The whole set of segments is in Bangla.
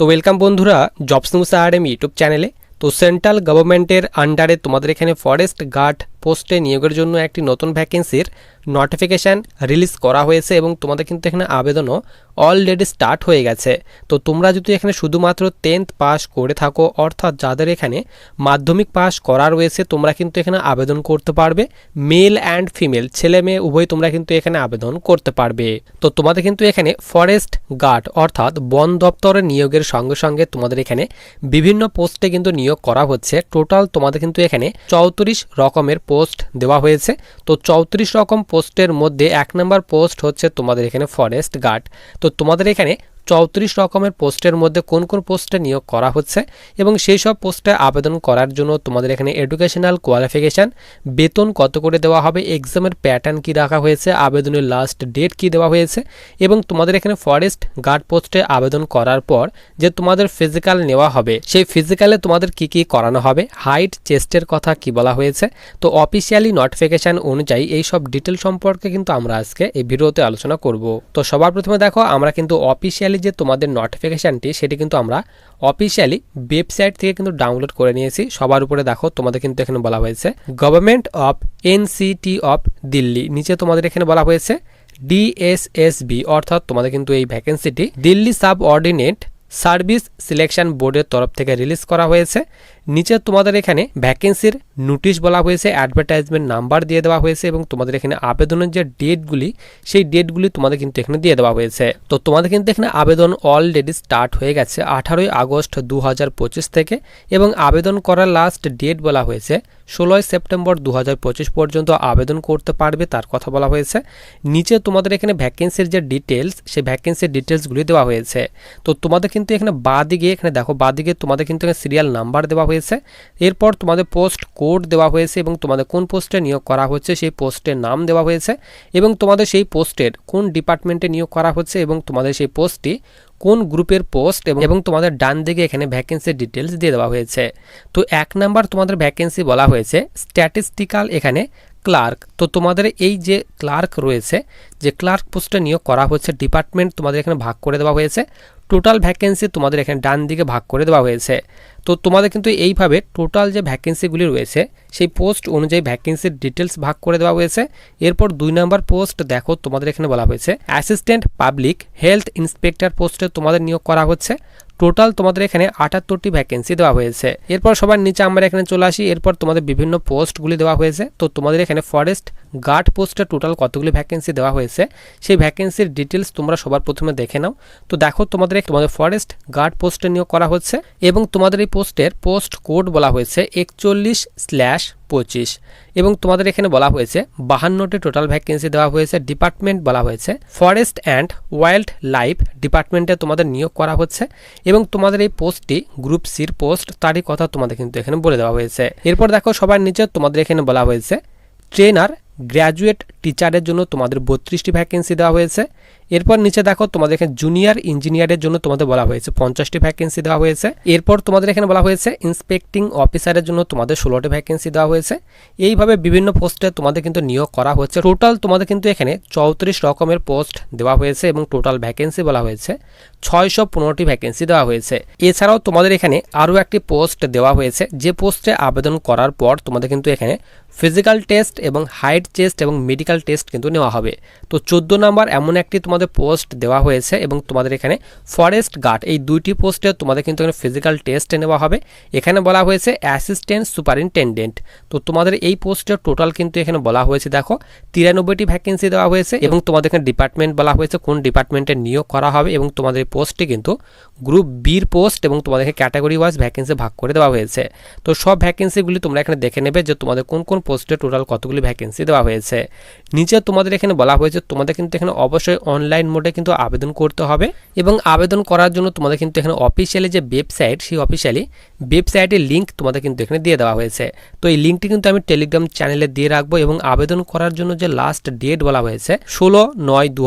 তো ওয়েলকাম বন্ধুরা jobs news R M YouTube চ্যানেলে তো সেন্ট্রাল গভর্নমেন্টের আন্ডারে তোমাদের এখানে ফরেস্ট গার্ড পোস্টে নিয়োগের জন্য একটি নতুন ভ্যাকেন্সির নোটিফিকেশান রিলিজ করা হয়েছে এবং তোমাদের কিন্তু এখানে আবেদনও অলরেডি স্টার্ট হয়ে গেছে। তো তোমরা যদি এখানে শুধুমাত্র টেন্থ পাস করে থাকো, অর্থাৎ যাদের এখানে মাধ্যমিক পাস করা রয়েছে, তোমরা কিন্তু এখানে আবেদন করতে পারবে। মেল অ্যান্ড ফিমেল ছেলে মেয়ে, উভয় তোমরা কিন্তু এখানে আবেদন করতে পারবে। তো তোমাদের কিন্তু এখানে ফরেস্ট গার্ড অর্থাৎ বন দপ্তরের নিয়োগের সঙ্গে সঙ্গে তোমাদের এখানে বিভিন্ন পোস্টে কিন্তু নিয়োগ করা হচ্ছে। টোটাল তোমাদের কিন্তু এখানে চৌত্রিশ রকমের পোস্ট দেওয়া হয়েছে। তো চৌত্রিশ রকম পোস্টের মধ্যে এক নম্বর পোস্ট হচ্ছে তোমাদের এখানে ফরেস্ট গার্ড তো তোমাদের এখানে চৌত্রিশ রকমের পোস্টের মধ্যে কোন কোন পোস্টে নিয়োগ করা হচ্ছে এবং সেই সব পোস্টে আবেদন করার জন্য তোমাদের এখানে এডুকেশনাল কোয়ালিফিকেশান বেতন কত করে দেওয়া হবে এক্সামের প্যাটার্ন কি রাখা হয়েছে, আবেদনের লাস্ট ডেট কি দেওয়া হয়েছে এবং তোমাদের এখানে ফরেস্ট গার্ড পোস্টে আবেদন করার পর যে তোমাদের ফিজিক্যাল নেওয়া হবে, সেই ফিজিক্যালে তোমাদের কি কি করানো হবে হাইট চেস্টের কথা কি বলা হয়েছে, তো অফিসিয়ালি নোটিফিকেশান অনুযায়ী এই সব ডিটেল সম্পর্কে কিন্তু আমরা আজকে এই ভিডিওতে আলোচনা করব। তো সবার প্রথমে দেখো, আমরা কিন্তু অফিসিয়ালি যে তোমাদের নোটিফিকেশানটি সেটি কিন্তু আমরা অফিসিয়ালি ওয়েবসাইট থেকে কিন্তু ডাউনলোড করে নিয়েছি। সবার উপরে দেখো, তোমাদের কিন্তু এখানে বলা হয়েছে government of NCT of Delhi নিচে তোমাদের এখানে বলা হয়েছে ডিএসএসবি অর্থাৎ তোমাদের কিন্তু এই ভ্যাকেন্সিটি Delhi subordinate service selection বোর্ডের তরফ থেকে রিলিজ করা হয়েছে। নিচে তোমাদের এখানে ভ্যাকেন্সির নোটিশ বলা হয়েছে অ্যাডভার্টাইজমেন্ট নাম্বার দিয়ে দেওয়া হয়েছে এবং তোমাদের এখানে আবেদনের যে ডেটগুলি সেই ডেটগুলি তোমাদের কিন্তু এখানে দিয়ে দেওয়া হয়েছে। তো তোমাদের কিন্তু এখানে আবেদন অলরেডি স্টার্ট হয়ে গেছে আঠারোই আগস্ট দু হাজার পঁচিশ থেকে এবং আবেদন করার লাস্ট ডেট বলা হয়েছে ষোলোই সেপ্টেম্বর দু হাজার পঁচিশ পর্যন্ত আবেদন করতে পারবে, তার কথা বলা হয়েছে। নিচে তোমাদের এখানে ভ্যাকেন্সির যে ডিটেলস সেই ভ্যাকেন্সির ডিটেলসগুলি দেওয়া হয়েছে। তো তোমাদের কিন্তু এখানে বাদিকে এখানে দেখো বাদিকে তোমাদের কিন্তু এখানে সিরিয়াল নাম্বার দেওয়া হয়েছে। এরপর তোমাদের পোস্ট কোড দেওয়া হয়েছে এবং তোমাদের কোন পোস্টে নিয়োগ করা হচ্ছে সেই পোস্টের নাম দেওয়া হয়েছে এবং তোমাদের সেই পোস্টের কোন ডিপার্টমেন্টে নিয়োগ করা হচ্ছে এবং তোমাদের সেই পোস্টটি কোন গ্রুপের পোস্ট এবং তোমাদের ডান দিকে এখানে ভ্যাকেন্সির ডিটেলস দিয়ে দেওয়া হয়েছে। তো এক নাম্বার তোমাদের ভ্যাকেন্সি বলা হয়েছে স্ট্যাটিস্টিক্যাল এখানে ক্লার্ক তো তোমাদের এই যে ক্লার্ক রয়েছে, যে ক্লার্ক পোস্টে নিয়োগ করা হচ্ছে ডিপার্টমেন্ট তোমাদের এখানে ভাগ করে দেওয়া হয়েছে। টোটাল ভ্যাকেন্সি তোমাদের এখানে ডান দিকে ভাগ করে দেওয়া হয়েছে। তো তোমাদের কিন্তু এইভাবে টোটাল যে ভ্যাকেন্সিগুলি রয়েছে, সেই পোস্ট অনুযায়ী ভ্যাকেন্সির ডিটেলস ভাগ করে দেওয়া হয়েছে। এরপর দুই নম্বর পোস্ট দেখো তোমাদের এখানে বলা হয়েছে। অ্যাসিস্ট্যান্ট পাবলিক হেলথ ইন্সপেক্টর পোস্টে তোমাদের নিয়োগ করা হচ্ছে। টোটাল তোমাদের এখানে আটাত্তরটি ভ্যাকেন্সি দেওয়া হয়েছে। এরপর সবার নিচে আমরা এখানে চলে আসি। এরপর তোমাদের বিভিন্ন পোস্টগুলি দেওয়া হয়েছে। তো তোমাদের এখানে ফরেস্ট গার্ড পোস্টে টোটাল কতগুলি ভ্যাকেন্সি দেওয়া হয়েছে? সেই ভ্যাকেন্সির ডিটেলস তোমরা সবার প্রথমে দেখে নাও। তো দেখো তোমাদের তোমাদের ফরেস্ট গার্ড পোস্টে নিয়োগ করা হচ্ছে এবং তোমাদের এই পোস্টের পোস্ট কোড বলা হয়েছে একচল্লিশ স্ল্যাশ পঁচিশ। এবং তোমাদের এখানে বলা হয়েছে, বাহান্নটি টোটাল ভ্যাকেন্সি দেওয়া হয়েছে ডিপার্টমেন্ট বলা হয়েছে ফরেস্ট অ্যান্ড ওয়াইল্ড লাইফ ডিপার্টমেন্টে তোমাদের নিয়োগ করা হচ্ছে, এবং তোমাদের এই পোস্টটি গ্রুপ সির পোস্ট তারই কথা তোমাদের কিন্তু এখানে বলে দেওয়া হয়েছে। এরপর দেখো, সবার নিচে তোমাদের এখানে বলা হয়েছে ট্রেনার গ্র্যাজুয়েট টিচারের জন্য তোমাদের বত্রিশটি ভ্যাকেন্সি দেওয়া হয়েছে এরপর নিচে দেখো তোমাদের এখানে জুনিয়র ইঞ্জিনিয়ারের জন্য তোমাদের বলা হয়েছে, পঞ্চাশটি ভ্যাকেন্সি দেওয়া হয়েছে। এরপর তোমাদের এখানে বলা হয়েছে ইন্সপেক্টিং অফিসারের জন্য তোমাদের ষোলোটি ভ্যাকেন্সি দেওয়া হয়েছে। এইভাবে বিভিন্ন পোস্টে তোমাদের কিন্তু নিয়োগ করা হয়েছে। টোটাল তোমাদের কিন্তু এখানে চৌত্রিশ রকমের পোস্ট দেওয়া হয়েছে এবং টোটাল ভ্যাকেন্সি বলা হয়েছে, ছয়শো পনেরোটি ভ্যাকেন্সি দেওয়া হয়েছে। এছাড়াও তোমাদের এখানে আরও একটি পোস্ট দেওয়া হয়েছে, যে পোস্টে আবেদন করার পর তোমাদের কিন্তু এখানে ফিজিক্যাল টেস্ট এবং হাইট চেস্ট এবং মেডিকেল টেস্ট কিন্তু নেওয়া হবে। তো চোদ্দ নাম্বার এমন একটি তোমাদের পোস্ট দেওয়া হয়েছে এবং তোমাদের এখানে ফরেস্ট গার্ড এই দুইটি পোস্টে তোমাদের কিন্তু এখানে ফিজিক্যাল টেস্ট নেওয়া হবে। এখানে বলা হয়েছে অ্যাসিস্ট্যান্ট সুপারিনটেন্ডেন্ট তো তোমাদের এই পোস্টের টোটাল কিন্তু এখানে বলা হয়েছে, দেখো, তিরানব্বইটি ভ্যাকেন্সি দেওয়া হয়েছে এবং তোমাদের এখানে ডিপার্টমেন্ট বলা হয়েছে, কোন ডিপার্টমেন্টে নিয়োগ করা হবে এবং তোমাদের পোস্টটি কিন্তু গ্রুপ বির পোস্ট এবং তোমাদেরকে ক্যাটাগরি ওয়াইজ ভ্যাকেন্সি ভাগ করে দেওয়া হয়েছে। তো সব ভ্যাকেন্সিগুলি তোমরা এখানে দেখে নেবে যে তোমাদের কোন কোন পোস্টে টোটাল কতগুলি ভ্যাকেন্সি দেওয়া হয়েছে। নিচে তোমাদের এখানে বলা হয়েছে, তোমাদের কিন্তু এখানে অবশ্যই অনলাইন মোডে কিন্তু আবেদন করতে হবে। এবং আবেদন করার জন্য তোমাদের কিন্তু এখানে অফিসিয়ালি যে ওয়েবসাইট সেই অফিসিয়ালি ওয়েবসাইটের লিঙ্ক তোমাদের কিন্তু এখানে দিয়ে দেওয়া হয়েছে। তো এই লিঙ্কটি কিন্তু আমি টেলিগ্রাম চ্যানেলে দিয়ে রাখব এবং আবেদন করার জন্য যে লাস্ট ডেট বলা হয়েছে, ষোলো নয় দু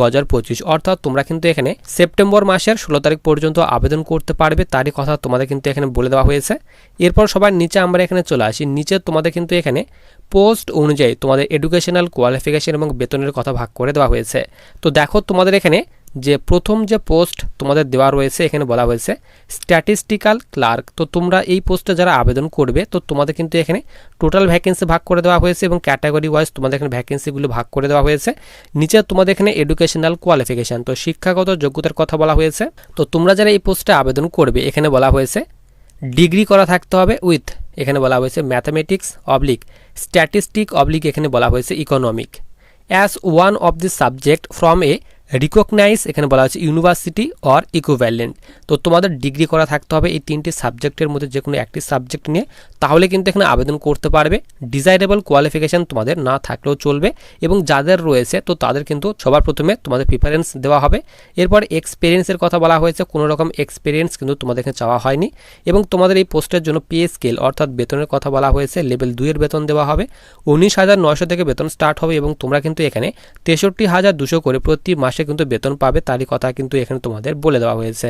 অর্থাৎ তোমরা কিন্তু এখানে সেপ্টেম্বর মাসের ষোলো তারিখ পর্যন্ত আবেদন করতে পারবে, তারই কথা তোমাদের কিন্তু এখানে বলে দেওয়া হয়েছে। এরপর সবার নিচে আমরা এখানে চলে আসি। নিচে তোমাদের কিন্তু এখানে পোস্ট অনুযায়ী তোমাদের এডুকেশনাল কোয়ালিফিকেশন এবং বেতনের কথা ভাগ করে দেওয়া হয়েছে। তো দেখো তোমাদের এখানে যে প্রথম যে পোস্ট তোমাদের দেওয়া রয়েছে, এখানে বলা হয়েছে স্ট্যাটিস্টিক্যাল ক্লার্ক তো তোমরা এই পোস্টে যারা আবেদন করবে, তো তোমাদের কিন্তু এখানে টোটাল ভ্যাকেন্সি ভাগ করে দেওয়া হয়েছে এবং ক্যাটাগরি ওয়াইজ তোমাদের এখানে ভ্যাকেন্সিগুলো ভাগ করে দেওয়া হয়েছে। নিচে তোমাদের এখানে এডুকেশনাল কোয়ালিফিকেশান তো শিক্ষাগত যোগ্যতার কথা বলা হয়েছে। তো তোমরা যারা এই পোস্টে আবেদন করবে, এখানে বলা হয়েছে ডিগ্রি করা থাকতে হবে উইথ এখানে বলা হয়েছে ম্যাথামেটিক্স অবলিক স্ট্যাটিস্টিক অবলিক এখানে বলা হয়েছে economic as one of the subject from a recognise এখানে বলা হচ্ছে ইউনিভার্সিটি অর ইকুভ্যালেন্ট তো তোমাদের ডিগ্রি করা থাকতে হবে এই তিনটি সাবজেক্টের মধ্যে যে কোনো একটি সাবজেক্ট নিয়ে। তাহলে কিন্তু এখানে আবেদন করতে পারবে। ডিজাইরেবল কোয়ালিফিকেশান তোমাদের না থাকলেও চলবে এবং যাদের রয়েছে, তো তাদের কিন্তু সবার প্রথমে তোমাদের প্রিফারেন্স দেওয়া হবে। এরপর এক্সপিরিয়েন্সের কথা বলা হয়েছে, কোনো রকম এক্সপিরিয়েন্স কিন্তু তোমাদের এখানে চাওয়া হয়নি। এবং তোমাদের এই পোস্টের জন্য পে স্কেল অর্থাৎ বেতনের কথা বলা হয়েছে লেভেল দুইয়ের বেতন দেওয়া হবে। উনিশ হাজার নয়শো থেকে বেতন স্টার্ট হবে এবং তোমরা কিন্তু এখানে তেষট্টি হাজার দুশো করে প্রতি মাসে কিন্তু বেতন পাবে তারই কথা কিন্তু এখানে তোমাদের বলে দেওয়া হয়েছে।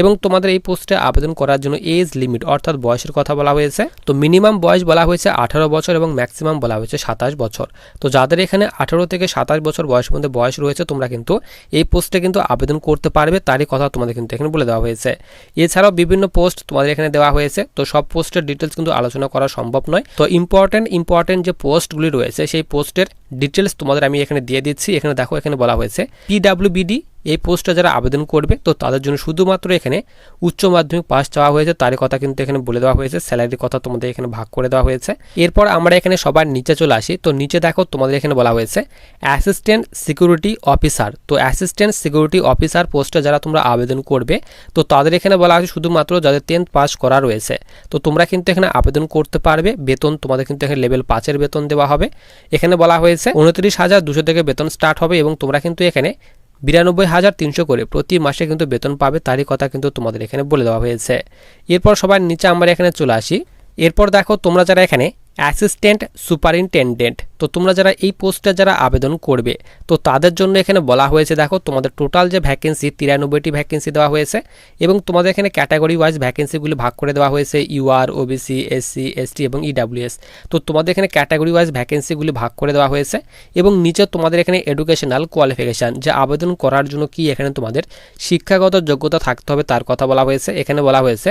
এবং তোমাদের এই পোস্টে আবেদন করার জন্য এজ লিমিট অর্থাৎ বয়সের কথা বলা হয়েছে। তো মিনিমাম বয়স বলা হয়েছে আঠারো বছর এবং ম্যাক্সিমাম বলা হয়েছে সাতাশ বছর। তো যাদের এখানে আঠারো থেকে সাতাশ বছর বয়সের মধ্যে বয়স রয়েছে, তোমরা কিন্তু এই পোস্টে কিন্তু আবেদন করতে পারবে, তারই কথা তোমাদের কিন্তু এখানে বলে দেওয়া হয়েছে। এছাড়াও বিভিন্ন পোস্ট তোমাদের এখানে দেওয়া হয়েছে। তো সব পোস্টের ডিটেলস কিন্তু আলোচনা করা সম্ভব নয়। তো ইম্পর্টেন্ট ইম্পর্টেন্ট যে পোস্টগুলি রয়েছে, সেই পোস্টের ডিটেলস তোমাদের আমি এখানে দিয়ে দিচ্ছি। এখানে দেখো, এখানে বলা হয়েছে পিডাব্লিউবিডি এই পোস্টটা যারা আবেদন করবে, তো তাদের জন্য শুধুমাত্র এখানে উচ্চ মাধ্যমিক পাস চাওয়া হয়েছে তার কথা কিন্তু এখানে বলে দেওয়া হয়েছে স্যালারির কথা তোমাদের এখানে ভাগ করে দেওয়া হয়েছে। এরপর আমরা এখানে সবার নিচে চলে আসি, তো নিচে দেখো তোমাদের এখানে বলা হয়েছে অ্যাসিস্ট্যান্ট সিকিউরিটি অফিসার তো অ্যাসিস্ট্যান্ট সিকিউরিটি অফিসার পোস্টে যারা তোমরা আবেদন করবে, তো তাদের এখানে বলা হয়েছে শুধুমাত্র যাদের টেন্থ পাস করা রয়েছে। তো তোমরা কিন্তু এখানে আবেদন করতে পারবে, বেতন তোমাদের কিন্তু এখানে লেভেল পাঁচের বেতন দেওয়া হবে। এখানে বলা হয়েছে, উনত্রিশ হাজার দুশো থেকে বেতন স্টার্ট হবে এবং তোমরা কিন্তু এখানে বিরানব্বই হাজার তিনশো করে প্রতি মাসে কিন্তু বেতন পাবে তারই কথা কিন্তু তোমাদের এখানে বলে দেওয়া হয়েছে। এরপর সবার নিচে আমরা এখানে চলে আসি। এরপর দেখো তোমরা যারা এখানে অ্যাসিস্ট্যান্ট সুপারিনটেন্ডেন্ট। তো তোমরা যারা এই পোস্টে যারা আবেদন করবে, তো তাদের জন্য এখানে বলা হয়েছে, দেখো, তোমাদের টোটাল যে ভ্যাকেন্সি তিরানব্বইটি ভ্যাকেন্সি দেওয়া হয়েছে এবং তোমাদের এখানে ক্যাটাগরি ওয়াইজ ভ্যাকেন্সিগুলি ভাগ করে দেওয়া হয়েছে ইউআর ওবিসি এসসি এসটি এবং ইডাব্লিউএস তো তোমাদের এখানে ক্যাটাগরি ওয়াইজ ভ্যাকেন্সিগুলি ভাগ করে দেওয়া হয়েছে এবং নিচে তোমাদের এখানে এডুকেশনাল কোয়ালিফিকেশান যে আবেদন করার জন্য কি এখানে তোমাদের শিক্ষাগত যোগ্যতা থাকতে হবে তার কথা বলা হয়েছে। এখানে বলা হয়েছে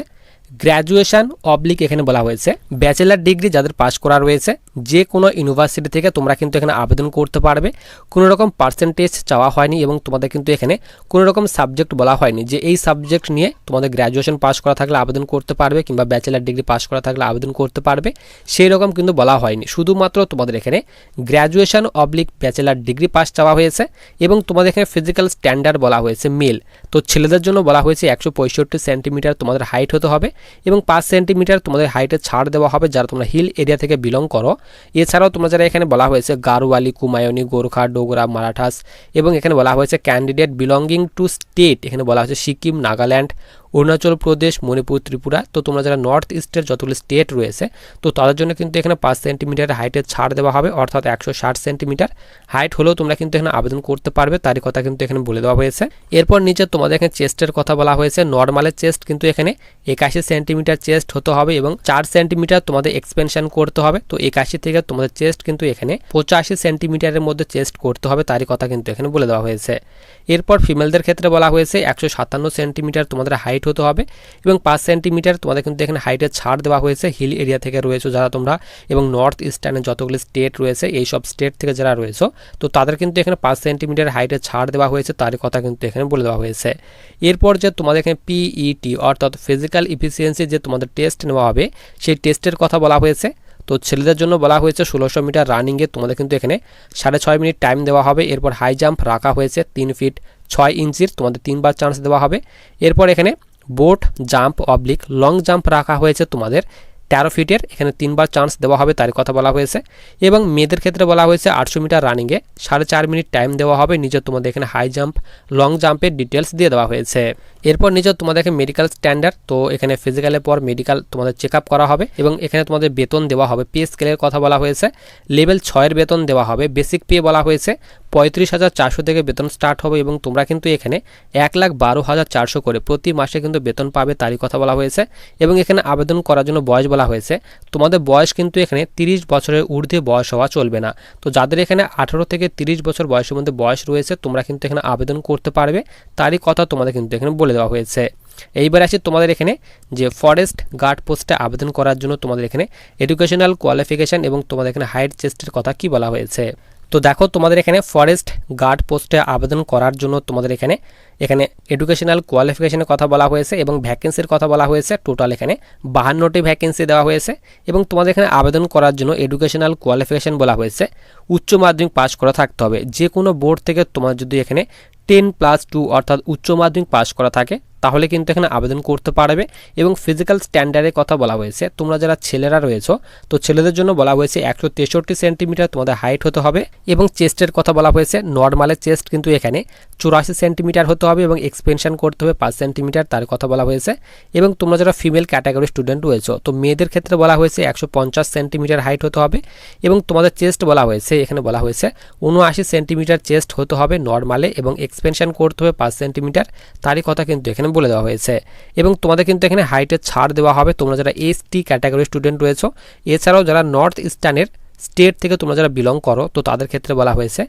গ্র্যাজুয়েশন অবলিক এখানে বলা হয়েছে। ব্যাচেলার ডিগ্রি যাদের পাস করা রয়েছে, যে কোনো ইউনিভার্সিটি থেকে তোমরা কিন্তু এখানে আবেদন করতে পারবে। কোনো রকম পার্সেন্টেজ চাওয়া হয়নি এবং তোমাদের কিন্তু এখানে কোনো রকম সাবজেক্ট বলা হয়নি যে এই সাবজেক্ট নিয়ে তোমাদের গ্র্যাজুয়েশন পাস করা থাকলে আবেদন করতে পারবে কিংবা ব্যাচেলার ডিগ্রি পাস করা থাকলে আবেদন করতে পারবে, সেই রকম কিন্তু বলা হয়নি। শুধুমাত্র তোমাদের এখানে graduation oblique bachelor degree pass চাওয়া হয়েছে এবং তোমাদের এখানে ফিজিক্যাল স্ট্যান্ডার্ড বলা হয়েছে মেল তো ছেলেদের জন্য বলা হয়েছে একশো পঁয়ষট্টি সেন্টিমিটার তোমাদের হাইট হতে হবে। এবং পাঁচ সেন্টিমিটার তোমাদের হাইটে ছাড় দেওয়া হবে যারা তোমরা হিল এরিয়া থেকে বিলং করো। এছাড়াও তোমরা যারা এখানে বলা হয়েছে গারোয়ালি, কুমায়নি, গোর্খা, ডোগরা, মারাঠাস এবং এখানে বলা হয়েছে ক্যান্ডিডেট বিলঙ্গিং টু স্টেট এখানে বলা হয়েছে সিকিম, নাগাল্যান্ড অরুণাচল প্রদেশ, মণিপুর, ত্রিপুরা। তো তোমরা যারা নর্থ ইস্টের যতগুলো স্টেট রয়েছে, তো তাদের জন্য কিন্তু এখানে পাঁচ সেন্টিমিটার হাইটের ছাড় দেওয়া হবে, অর্থাৎ একশো ষাট সেন্টিমিটার হাইট হলেও তোমরা কিন্তু এখানে আবেদন করতে পারবে, তারই কথা কিন্তু এখানে বলে দেওয়া হয়েছে। এরপর নিচে তোমাদের এখানে চেস্টের কথা বলা হয়েছে নর্মালের চেস্ট কিন্তু এখানে একাশি সেন্টিমিটার চেস্ট হতে হবে এবং চার সেন্টিমিটার তোমাদের এক্সপেনশন করতে হবে। তো একাশি থেকে তোমাদের চেস্ট কিন্তু এখানে পঁচাশি সেন্টিমিটারের মধ্যে চেস্ট করতে হবে, তারই কথা কিন্তু এখানে বলে দেওয়া হয়েছে। এরপর ফিমেলদের ক্ষেত্রে বলা হয়েছে, একশো সাতান্ন সেন্টিমিটার তোমাদের হাইট হতে হবে এবং পাঁচ সেন্টিমিটার তোমাদের কিন্তু এখানে হাইটের ছাড় দেওয়া হয়েছে, হিল এরিয়া থেকে রয়েছে যারা তোমরা এবং নর্থ ইস্টার্নের যতগুলি স্টেট রয়েছে এই সব স্টেট থেকে যারা রয়েছে, তো তাদের কিন্তু এখানে পাঁচ সেন্টিমিটার হাইটের ছাড় দেওয়া হয়েছে তার কথা কিন্তু এখানে বলে দেওয়া হয়েছে। এরপর যে তোমাদের এখানে পিইটি অর্থাৎ ফিজিক্যাল ইফিসিয়েন্সি যে তোমাদের টেস্ট নেওয়া হবে, সেই টেস্টের কথা বলা হয়েছে। তো ছেলেদের জন্য বলা হয়েছে ষোলোশো মিটার রানিংয়ে তোমাদের কিন্তু এখানে সাড়ে ছয় মিনিট টাইম দেওয়া হবে, এরপর হাই জাম্প রাখা হয়েছে তিন ফিট ছয় ইঞ্চির, তোমাদের তিনবার চান্স দেওয়া হবে। এরপর এখানে boat, jump, oblique, long jump রাখা হয়েছে তোমাদের। তেরো ফিটের, এখানে তিনবার চান্স দেওয়া হবে তার কথা বলা হয়েছে। এবং মেয়েদের ক্ষেত্রে বলা হয়েছে আটশো মিটার রানিংয়ে সাড়ে চার মিনিট টাইম দেওয়া হবে। নিজের তোমাদের এখানে হাই জাম্প, লং জাম্পের ডিটেলস দিয়ে দেওয়া হয়েছে। এরপর নিজের তোমাদেরকে মেডিকেল স্ট্যান্ডার্ড, তো এখানে ফিজিক্যালের পর মেডিকেল তোমাদের চেক করা হবে। এবং এখানে তোমাদের বেতন দেওয়া হবে। পে স্কেলের কথা বলা হয়েছে। লেভেল ছয়ের বেতন দেওয়া হবে। বেসিক পে বলা হয়েছে। পঁয়ত্রিশ হাজার চারশো থেকে বেতন স্টার্ট হবে এবং তোমরা কিন্তু এখানে এক লাখ বারো হাজার চারশো করে প্রতি মাসে কিন্তু বেতন পাবে তারই কথা বলা হয়েছে এবং এখানে আবেদন করার জন্য বয়স বলা হয়েছে। তোমাদের বয়স কিন্তু এখানে তিরিশ বছরের ঊর্ধ্বে বয়স হওয়া চলবে না। তো যাদের এখানে আঠারো থেকে তিরিশ বছর বয়সের মধ্যে বয়স রয়েছে, তোমরা কিন্তু এখানে আবেদন করতে পারবে। তারই কথা তোমাদের কিন্তু এখানে বলে দেওয়া হয়েছে। এইবার আসি তোমাদের এখানে যে ফরেস্ট গার্ড পোস্টে আবেদন করার জন্য তোমাদের এখানে এডুকেশনাল কোয়ালিফিকেশান এবং তোমাদের এখানে হাইট চেস্টের কথা কি বলা হয়েছে? তো দেখো তোমাদের এখানে ফরেস্ট গার্ড পোস্টে আবেদন করার জন্য তোমাদের এখানে এখানে এডুকেশনাল কোয়ালিফিকেশনের কথা বলা হয়েছে এবং ভ্যাকেন্সির কথা বলা হয়েছে। টোটাল এখানে বাহান্নটি ভ্যাকেন্সি দেওয়া হয়েছে এবং তোমাদের এখানে আবেদন করার জন্য এডুকেশনাল কোয়ালিফিকেশন বলা হয়েছে। উচ্চ মাধ্যমিক পাস করা থাকতে হবে। যে কোনো বোর্ড থেকে তোমার যদি এখানে টেন প্লাস টু অর্থাৎ উচ্চ মাধ্যমিক পাস করা থাকে, তাহলে কিন্তু এখানে আবেদন করতে পারবে এবং ফিজিক্যাল স্ট্যান্ডার্ডের কথা বলা হয়েছে। তোমরা যারা ছেলেরা রয়েছো, তো ছেলেদের জন্য বলা হয়েছে একশো তেষট্টি সেন্টিমিটার তোমাদের হাইট হতে হবে এবং চেস্টের কথা বলা হয়েছে। নর্মালের চেস্ট কিন্তু এখানে চুরাশি সেন্টিমিটার হতে হবে এবং এক্সপেনশন করতে হবে পাঁচ সেন্টিমিটার তার কথা বলা হয়েছে। এবং তোমরা যারা ফিমেল ক্যাটাগরি স্টুডেন্ট রয়েছো, তো মেয়েদের ক্ষেত্রে বলা হয়েছে একশো পঞ্চাশ সেন্টিমিটার হাইট হতে হবে এবং তোমাদের চেস্ট বলা হয়েছে, এখানে বলা হয়েছে উনআশি সেন্টিমিটার চেস্ট হতে হবে নর্মালে এবং এক্সপেনশন করতে হবে পাঁচ সেন্টিমিটার তারই কথা কিন্তু এখানে বলে দেওয়া হয়েছে। এবং তোমাদের কিন্তু এখানে হাইটের ছাড় দেওয়া হবে, তোমরা যারা এসটি ক্যাটাগরি স্টুডেন্ট রয়েছো, এছাড়াও যারা নর্থ ইস্টার্নের স্টেট থেকে তোমরা যারা বিলং করো, তো তাদের ক্ষেত্রে বলা হয়েছে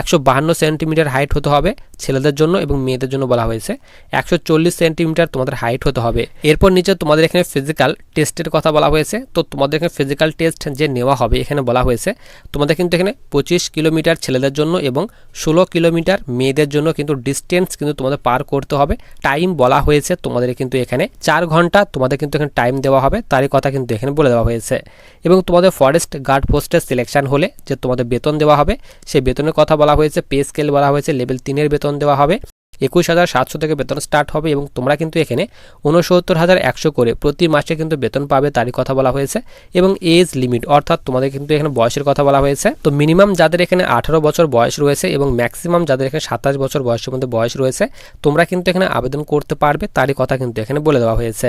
একশো বাহান্ন সেন্টিমিটার হাইট হতে হবে ছেলেদের জন্য এবং মেয়েদের জন্য বলা হয়েছে একশো চল্লিশ সেন্টিমিটার তোমাদের হাইট হতে হবে। এরপর নিচে তোমাদের এখানে ফিজিক্যাল টেস্টের কথা বলা হয়েছে। তো তোমাদের এখানে ফিজিক্যাল টেস্ট যে নেওয়া হবে, এখানে বলা হয়েছে তোমাদের কিন্তু এখানে পঁচিশ কিলোমিটার ছেলেদের জন্য এবং ষোলো কিলোমিটার মেয়েদের জন্য কিন্তু ডিস্টেন্স কিন্তু তোমাদের পার করতে হবে। টাইম বলা হয়েছে তোমাদের কিন্তু এখানে চার ঘণ্টা, তোমাদের কিন্তু এখানে টাইম দেওয়া হবে, তারই কথা কিন্তু এখানে বলে দেওয়া হয়েছে। এবং তোমাদের ফরেস্ট গার্ড পোস্টের সিলেকশন হলে যে তোমাদের বেতন দেওয়া হবে, সেই বেতনের কথা বলা হয়েছে পে স্কেল বলা হয়েছে লেভেল তিনের বেতন দেওয়া হবে। একুশ হাজার সাতশো থেকে বেতন স্টার্ট হবে এবং তোমরা কিন্তু এখানে উনসত্তর হাজার একশো করে প্রতি মাসে কিন্তু বেতন পাবে তারই কথা বলা হয়েছে এবং এজ লিমিট অর্থাৎ তোমাদের কিন্তু এখানে বয়সের কথা বলা হয়েছে। তো মিনিমাম যাদের এখানে আঠারো বছর বয়স রয়েছে এবং ম্যাক্সিমাম যাদের এখানে সাতাশ বছর বয়সের মধ্যে বয়স রয়েছে, তোমরা কিন্তু এখানে আবেদন করতে পারবে, তারই কথা কিন্তু এখানে বলে দেওয়া হয়েছে।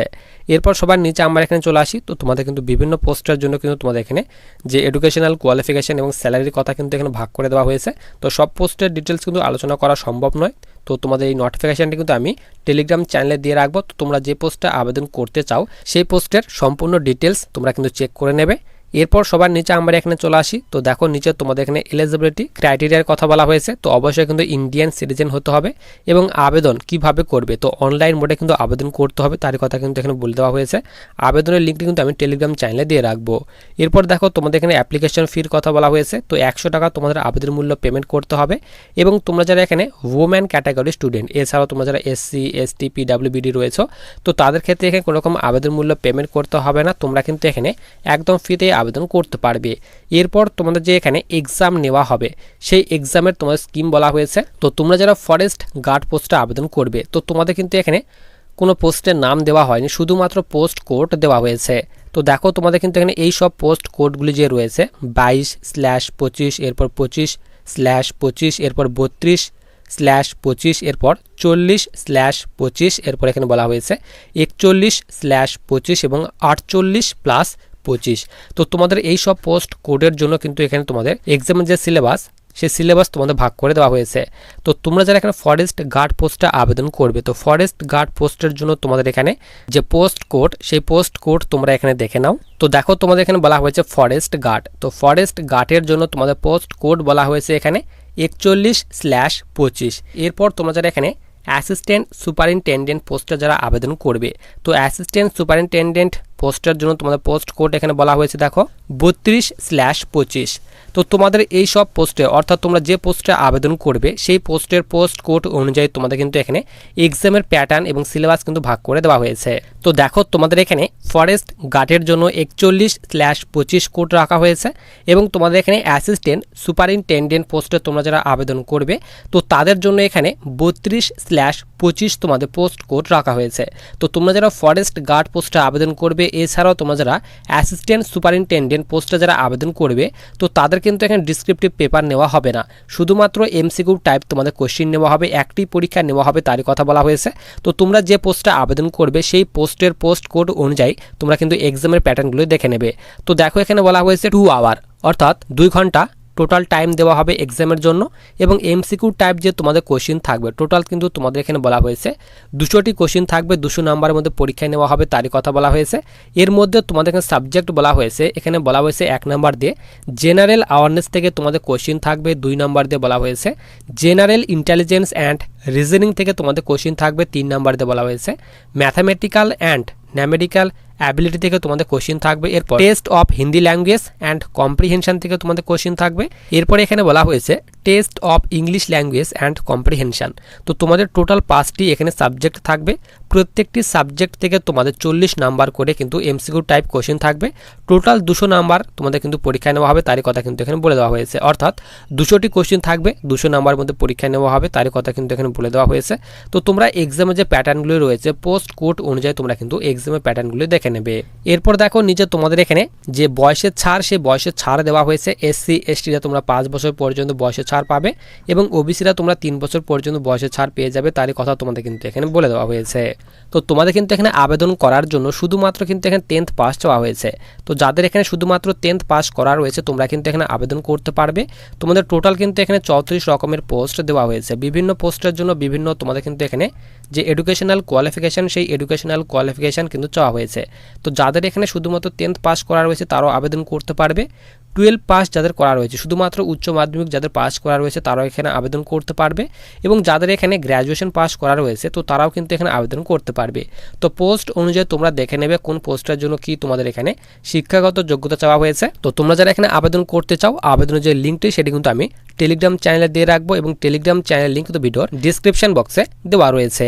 এরপর সবার নিচে আমরা এখানে চলে আসি। তো তোমাদের কিন্তু বিভিন্ন পোস্টের জন্য কিন্তু তোমাদের এখানে যে এডুকেশনাল কোয়ালিফিকেশন এবং স্যালারির কথা কিন্তু এখানে ভাগ করে দেওয়া হয়েছে। তো সব পোস্টের ডিটেলস কিন্তু আলোচনা করা সম্ভব নয়। তো তোমাদের এই নোটিফিকেশানটি কিন্তু আমি টেলিগ্রাম চ্যানেলে দিয়ে রাখব। তো তোমরা যে পোস্টটা আবেদন করতে চাও, সেই পোস্টের সম্পূর্ণ ডিটেলস তোমরা কিন্তু চেক করে নেবে। এরপর সবার নিচে আমরা এখানে চলে আসি। তো দেখো নিচে তোমাদের এখানে এলিজিবিলিটি ক্রাইটেরিয়ার কথা বলা হয়েছে। তো অবশ্যই কিন্তু ইন্ডিয়ান সিটিজেন হতে হবে এবং আবেদন কীভাবে করবে। তো অনলাইন মোডে কিন্তু আবেদন করতে হবে, তার কথা কিন্তু এখানে বলে দেওয়া হয়েছে। আবেদনের লিঙ্কটি কিন্তু আমি টেলিগ্রাম চ্যানেলে দিয়ে রাখব। এরপর দেখো তোমাদের এখানে অ্যাপ্লিকেশন ফির কথা বলা হয়েছে। তো একশো টাকা তোমাদের আবেদন মূল্য পেমেন্ট করতে হবে এবং তোমরা যারা এখানে ওম্যান ক্যাটাগরি স্টুডেন্ট এছাড়াও তোমরা যারা এসসি এসটি পিডাব্লিউবিডি রয়েছে, তো তাদের ক্ষেত্রে এখানে কোনো রকম আবেদন মূল্য পেমেন্ট করতে হবে না। তোমরা কিন্তু এখানে একদম ফ্রিতে আবেদন করতে পারবে। এরপর তোমাদের যে এখানে এক্সাম নেওয়া হবে, সেই এক্সামের তোমাদের স্কিম বলা হয়েছে। তো তোমরা যারা ফরেস্ট গার্ড পোস্টে আবেদন করবে, তো তোমাদের কিন্তু এখানে কোনো পোস্টের নাম দেওয়া হয়নি, শুধুমাত্র পোস্ট কোড দেওয়া হয়েছে। তো দেখো তোমাদের কিন্তু এখানে এই সব পোস্ট কোডগুলি যে রয়েছে, বাইশ স্ল্যাশ পঁচিশ, এরপর পঁচিশ স্ল্যাশ পঁচিশ, এরপর বত্রিশ স্ল্যাশ পঁচিশ, এরপর চল্লিশ স্ল্যাশ পঁচিশ, এরপর এখানে বলা হয়েছে একচল্লিশ স্ল্যাশ পঁচিশ এবং আটচল্লিশ প্লাস পঁচিশ। তো তোমাদের এই সব পোস্ট কোডের জন্য কিন্তু এখানে তোমাদের এক্সামের যে সিলেবাস সেই সিলেবাস তোমাদের ভাগ করে দেওয়া হয়েছে। তো তোমরা যারা এখানে ফরেস্ট গার্ড পোস্টে আবেদন করবে, তো ফরেস্ট গার্ড পোস্টের জন্য তোমাদের এখানে যে পোস্ট কোড সেই পোস্ট কোড তোমরা এখানে দেখে নাও। তো দেখো তোমাদের এখানে বলা হয়েছে ফরেস্ট গার্ড তো ফরেস্ট গার্ডের জন্য তোমাদের পোস্ট কোড বলা হয়েছে এখানে একচল্লিশ স্ল্যাশ পঁচিশ। এরপর তোমরা যারা এখানে অ্যাসিস্ট্যান্ট সুপারিনটেন্ডেন্ট পোস্টে যারা আবেদন করবে, তো অ্যাসিস্ট্যান্ট সুপারিনটেন্ডেন্ট পোস্টের জন্য তোমাদের পোস্ট কোড এখানে বলা হয়েছে, দেখো, বত্রিশ স্ল্যাশ পঁচিশ। তো তোমাদের এই সব পোস্টে, অর্থাৎ তোমরা যে পোস্টে আবেদন করবে, সেই পোস্টের পোস্ট কোড অনুযায়ী তোমাদের কিন্তু এখানে এক্সামের প্যাটার্ন এবং সিলেবাস কিন্তু ভাগ করে দেওয়া হয়েছে। তো দেখো, তোমাদের এখানে ফরেস্ট গার্ডের জন্য একচল্লিশ স্ল্যাশ পঁচিশ কোড রাখা হয়েছে এবং তোমাদের এখানে অ্যাসিস্ট্যান্ট, সুপারিনটেন্ডেন্ট পোস্টে তোমরা যারা আবেদন করবে, তো তাদের জন্য এখানে বত্রিশ স্ল্যাশ পঁচিশ তোমাদের পোস্ট কোড রাখা হয়েছে। তো তোমরা যারা ফরেস্ট গার্ড পোস্টে আবেদন করবে এছাড়াও তোমরা যারা অ্যাসিস্ট্যান্ট সুপারিনটেন্ডেন্ট পোস্টে যারা আবেদন করবে, তো তাদের কিন্তু এখানে ডিসক্রিপটিভ পেপার নেওয়া হবে না। শুধুমাত্র এমসিকিউ টাইপ তোমাদের কোশ্চিন নেওয়া হবে, একটি পরীক্ষা নেওয়া হবে, তারই কথা বলা হয়েছে। তো তোমরা যে পোস্টে আবেদন করবে, সেই পোস্টের পোস্ট কোড অনুযায়ী তোমরা কিন্তু এক্সামের প্যাটার্নগুলো দেখে নেবে। তো দেখো এখানে বলা হয়েছে টু আওয়ার অর্থাৎ দুই ঘণ্টা টোটাল টাইম দেওয়া হবে এক্সামের জন্য এবং এমসিকিউ টাইপ যে তোমাদের কোশ্চিন থাকবে টোটাল কিন্তু তোমাদের এখানে বলা হয়েছে। দুশোটি কোশ্চিন থাকবে, দুশো নাম্বারের মধ্যে পরীক্ষায় নেওয়া হবে, তারই কথা বলা হয়েছে। এর মধ্যে তোমাদের এখানে সাবজেক্ট বলা হয়েছে, এখানে বলা হয়েছে এক নাম্বার দিয়ে। জেনারেল অ্যাওয়ারনেস থেকে তোমাদের কোশ্চিন থাকবে, দুই নাম্বার দিয়ে বলা হয়েছে। জেনারেল ইন্টেলিজেন্স অ্যান্ড রিজনিং থেকে তোমাদের কোশ্চিন থাকবে, তিন নাম্বার দিয়ে বলা হয়েছে। ম্যাথামেটিক্যাল অ্যান্ড ন্যামেডিক্যাল অ্যাবিলিটি থেকে তোমাদের কোশ্চিন থাকবে। এরপর test of Hindi language and comprehension থেকে তোমাদের কোশ্চিন থাকবে। এরপরে এখানে বলা হয়েছে test of English language and comprehension তো তোমাদের টোটাল পাঁচটি এখানে সাবজেক্ট থাকবে। প্রত্যেকটি সাবজেক্ট থেকে তোমাদের চল্লিশ নাম্বার করে কিন্তু এমসিকিউ টাইপ কোশ্চেন থাকবে। টোটাল দুশো নাম্বার তোমাদের কিন্তু পরীক্ষায় নেওয়া হবে, তারই কথা কিন্তু এখানে বলে দেওয়া হয়েছে। অর্থাৎ দুশোটি কোশ্চেন থাকবে, দুশো নাম্বার মধ্যে পরীক্ষায় নেওয়া হবে, তারই কথা কিন্তু এখানে বলে দেওয়া হয়েছে। তো তোমরা এক্সামের যে প্যাটার্নগুলি রয়েছে পোস্ট কোড অনুযায়ী তোমরা কিন্তু এক্সামের প্যাটার্নগুলি দেখে নেবে। এরপর দেখো নিচে তোমাদের এখানে যে বয়সের ছাড়, সেই বয়সের ছাড় দেওয়া হয়েছে। এসসি এসটিরা তোমরা পাঁচ বছর পর্যন্ত বয়সের ছাড় পাবে এবং ওবিসিরা তোমরা তিন বছর পর্যন্ত বয়সের ছাড় পেয়ে যাবে তারই কথা তোমাদের কিন্তু এখানে বলে দেওয়া হয়েছে। তো তোমাদের কিন্তু এখানে আবেদন করার জন্য শুধুমাত্র কিন্তু এখানে টেন্থ পাস চাওয়া হয়েছে। তো যাদের এখানে শুধুমাত্র টেন্থ পাস করা রয়েছে, তোমরা কিন্তু এখানে আবেদন করতে পারবে। তোমাদের টোটাল কিন্তু এখানে চৌত্রিশ রকমের পোস্ট দেওয়া হয়েছে। বিভিন্ন পোস্টের জন্য বিভিন্ন তোমাদের কিন্তু এখানে যে এডুকেশনাল কোয়ালিফিকেশান সেই এডুকেশনাল কোয়ালিফিকেশান কিন্তু চাওয়া হয়েছে। তো যাদের এখানে শুধুমাত্র টেন্থ পাস করা রয়েছে, তারাও আবেদন করতে পারবে। টুয়েলভ পাস যাদের করা রয়েছে, শুধুমাত্র উচ্চ মাধ্যমিক যাদের পাস করা রয়েছে, তারাও এখানে আবেদন করতে পারবে। এবং যাদের এখানে গ্র্যাজুয়েশন পাস করা রয়েছে, তো তারাও কিন্তু এখানে আবেদন করতে পারবে। তো পোস্ট অনুযায়ী তোমরা দেখে নেবে কোন পোস্টের জন্য কি তোমাদের এখানে শিক্ষাগত যোগ্যতা চাওয়া হয়েছে। তো তোমরা যারা এখানে আবেদন করতে চাও, আবেদনের যে লিঙ্কটি সেটি কিন্তু আমি টেলিগ্রাম চ্যানেলে দিয়ে রাখব এবং টেলিগ্রাম চ্যানেলের লিঙ্ক কিন্তু ভিডিওর ডিসক্রিপশন বক্সে দেওয়া রয়েছে।